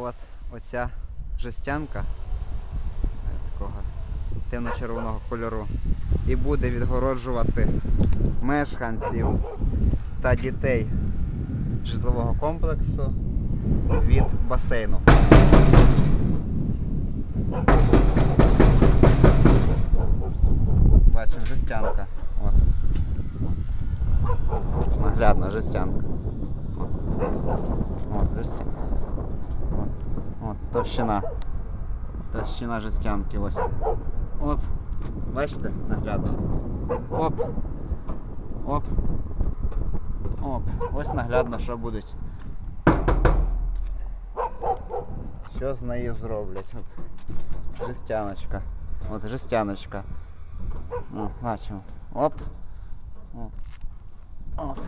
От оця жестянка е, такого темно-червоного кольору і буде відгороджувати мешканців та дітей житлового комплексу від басейну. Бачимо жестянка. От. Наглядна жестянка. От, жестянка. Товщина. Товщина жестянки ось. Оп. Бачите? Наглядно. Оп. Оп. Оп. Ось наглядно, що будуть. Що з нею зроблять? От. Жестяночка. От жестяночка. О, бачимо. Оп. Оп. Оп.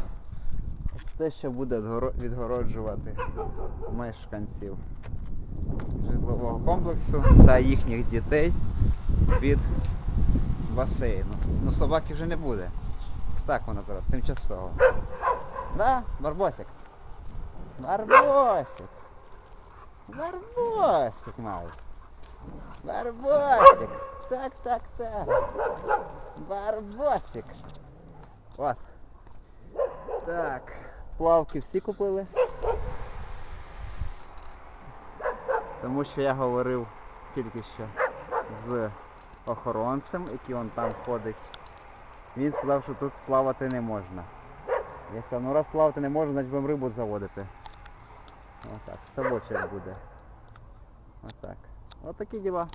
Ось те, що буде відгороджувати мешканців житлового комплексу та їхніх дітей від басейну. Ну собаки вже не буде. Так вона зараз, тимчасово. Да, Барбосик? Барбосик! Барбосик мав. Барбосик! Так, так, так. Барбосик. От. Так. Плавки всі купили. Тому що я говорив тільки що з охоронцем, який он там ходить. Він сказав, що тут плавати не можна. Я сказав, ну раз плавати не можна, значить будемо рибу заводити. Отак, ставочок буде. Отак. Отакі діла.